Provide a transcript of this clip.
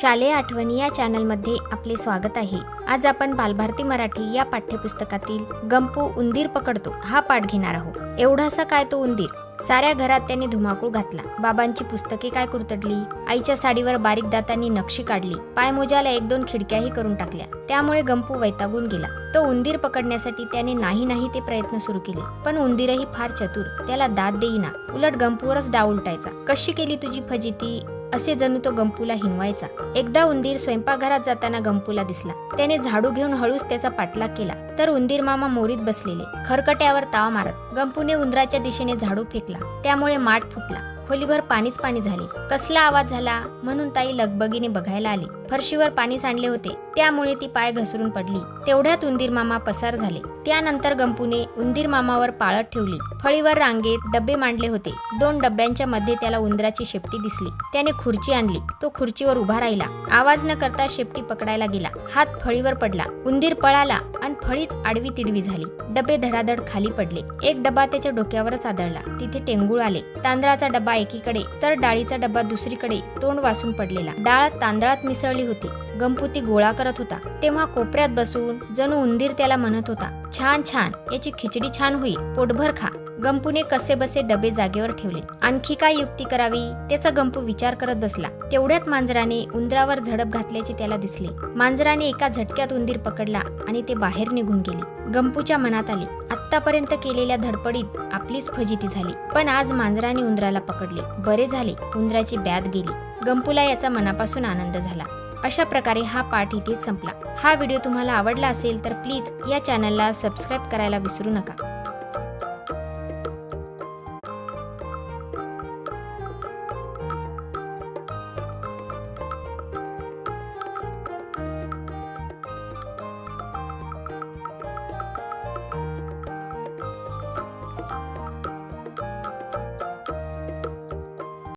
शालेय आठवणी या चॅनलमध्ये आपले स्वागत आहे. आज आपण बालभारती मराठी या पाठ्यपुस्तकातील गंपू उंदीर पकडतो हा पाठ घेणार आहोत. एवढासा काय तो उंदीर? साऱ्या घरात त्याने धुमाकूळ घातला. बाबांची पुस्तके काय कुरतडली? आईच्या साडीवर बारीक दातांनी नक्षी काढली. पायमोजाला एक दोन खिडक्याही करून टाकल्या. त्यामुळे गंपू वैतागून गेला. तो उंदीर पकडण्यासाठी त्याने नाही नाही ते प्रयत्न सुरू केले. पण उंदीरही फार चतुर. त्याला दाद देईना. उलट गंपूवरच डाव उलटायचा. कशी केली तुझी फजिती? असे जणू तो गंपूला हिनवायचा एकदा उंदीर स्वयंपाकघरात जाताना गंपूला दिसला. त्याने झाडू घेऊन हळूच त्याचा पाठलाग केला. तर उंदीर मामा मोरीत बसलेले. खरकट्यावर ताव मारत. गंपूने उंदराच्या दिशेने झाडू फेकला. त्यामुळे माठ फुटला. खोलीभर पाणीच पाणी झाले. कसला आवाज झाला? म्हणून ताई लगबगीने बघायला आली. फरशीवर पाणी सांडले होते. त्यामुळे ती पाय घसरून पडली. तेवढ्यात उंदीर मामा पसार झाले. त्यानंतर गंपूने उंदीर मामावर पाळत ठेवली. फळीवर रांगेत डबे मांडले होते. दोन डब्यांच्या मध्ये त्याला उंदराची शेपटी दिसली. त्याने खुर्ची आणली. तो खुर्चीवर उभा राहिला. आवाज न करता शेपटी पकडायला गेला. हात फळीवर पडला. उंदीर पळाला आणि फळीच आडवी तिडवी झाली. डबे धडाधड खाली पडले. एक डबा त्याच्या डोक्यावरच आदळला. तिथे टेंगूळ आले. तांदळाचा डबा एकीकडे तर डाळीचा डबा दुसरीकडे तोंड वासून पडलेला. डाळ तांदळात मिसळली होती. गंपुती गोळा करत होता. तेव्हा कोपऱ्यात बसून जणू उंदीर त्याला म्हणत होता छान छान याची खिचडी छान होईल. पोटभर खा. गंपूने कसे बसे डबे जागेवर ठेवले. आणखी काय युक्ती करावी? त्याचा गंपू विचार करत बसला. तेवढ्यात मांजराने उंदरावर झडप घातल्याचे त्याला दिसले. मांजराने एका झटक्यात उंदीर पकडला आणि ते बाहेर निघून गेले. गंपूच्या मनात आले आतापर्यंत केलेल्या धडपडीत आपलीच फजिती झाली. पण आज मांजराने उंदराला पकडले. बरे झाले. उंदराची बॅद गेली. गंपूला याचा मनापासून आनंद झाला. अशा प्रकारे हा पाठ इथेच संपला. हा व्हिडिओ तुम्हाला आवडला असेल तर प्लीज या चॅनलला सबस्क्राईब करायला विसरू नका.